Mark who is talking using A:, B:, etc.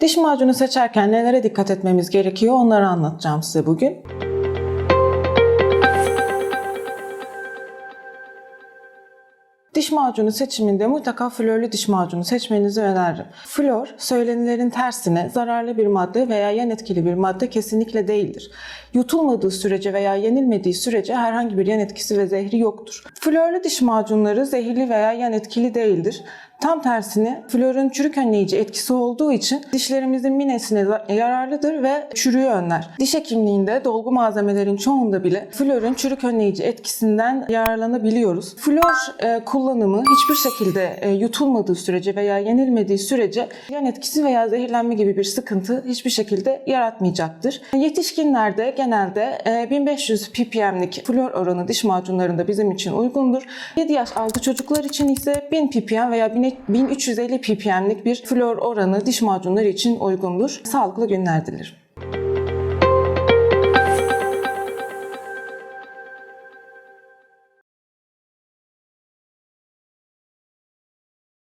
A: Diş macunu seçerken nelere dikkat etmemiz gerekiyor onları anlatacağım size bugün. Diş macunu seçiminde mutlaka florlu diş macunu seçmenizi öneririm. Flor, söylenilerin tersine zararlı bir madde veya yan etkili bir madde kesinlikle değildir. Yutulmadığı sürece veya yenilmediği sürece herhangi bir yan etkisi ve zehri yoktur. Florlu diş macunları zehirli veya yan etkili değildir. Tam tersine florun çürük önleyici etkisi olduğu için dişlerimizin minesine yararlıdır ve çürüğü önler. Diş hekimliğinde dolgu malzemelerin çoğunda bile florun çürük önleyici etkisinden yararlanabiliyoruz. Flor e, kullanımı hiçbir şekilde e, yutulmadığı sürece veya yenilmediği sürece yan etkisi veya zehirlenme gibi bir sıkıntı hiçbir şekilde yaratmayacaktır. Yetişkinlerde genelde e, 1500 ppm'lik flor oranı diş macunlarında bizim için uygundur. 7 yaş altı çocuklar için ise 1000 ppm veya 1350 ppm'lik bir flor oranı diş macunları için uygundur. Sağlıklı günler dilerim.